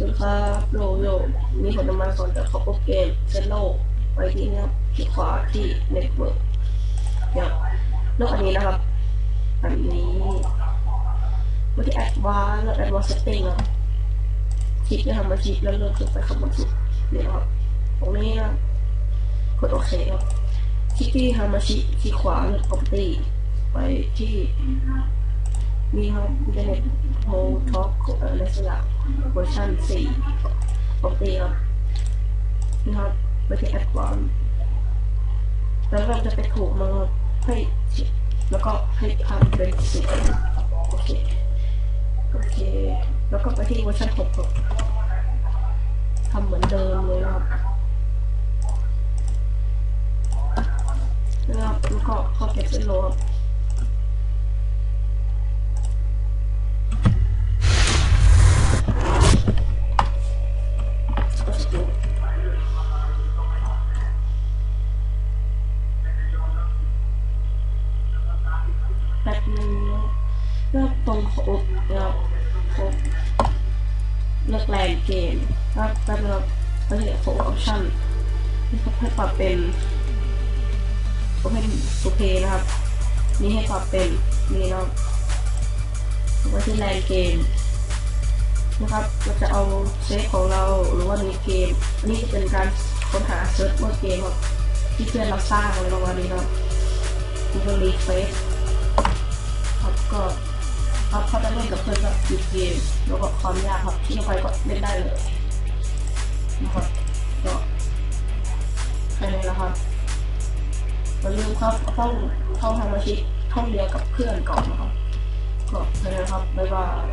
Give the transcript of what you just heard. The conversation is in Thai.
ลูกค้าโลโยมีผลไม้ก่อนจะเขาโปรเกมเซนโลไปที่นี่ครับที่ขวาที่เน็ตเวิร์กเดี๋ยวเลือกอันนี้นะครับ อันนี้ไม่ที่แอดวานแล้วแอดวานเซตติ้งครับคลิกจะทำมาคลิกแล้วเลือกขึ้นไปข้างบนสุดนี่นะครับตรงนี้กดโอเคครับคลิกที่ฮามาชิที่ขวาเลือก property ไปที่นี่ครับอินเทอร์เน็ตโฮท็อกอะไรสักอย่าง เวอร์ชัน4 property ครับนี่ครับไปที่ add one แล้วเราจะไปถูกมาให้แล้วก็ให้ทำเป็นสีโอเคโอเค แล้วก็ไปที่เวอร์ชัน6ครับทำเหมือนเดิมเลยนะครับนะครับแล้วก็เข้าเก็บเส้นโลครับนึงนะ เลือกตรงโครบนะครับครบเลือกแรงเกมนะครับแป๊บนึงครับไปที่โฟล์ออปชั่นที่เขาให้ปรับเป็นผมให้โอเคนะครับ นี่ให้ปรับเป็นนี่เนาะไว้ที่แลนเกมนะครับ เราจะเอาเซฟของเราหรือว่าในเกมนนี้จะเป็นการค้นหาเซิร์ชว่าเกมครับที่เพื่อนเราสร้างอะไรประมาณนี้ครับมีก็ เล่นกับเพื่อนก็หยุดเกมแล้วก็ความยากครับที่ไปก็เล่นได้เลยนะครับก็แค่นี้แหละครับอย่าลืมครับต้องเข้าทำอาชีพท่องเดียวกับเพื่อนก่อนนะครับก็ไปเลยครับบ๊ายบาย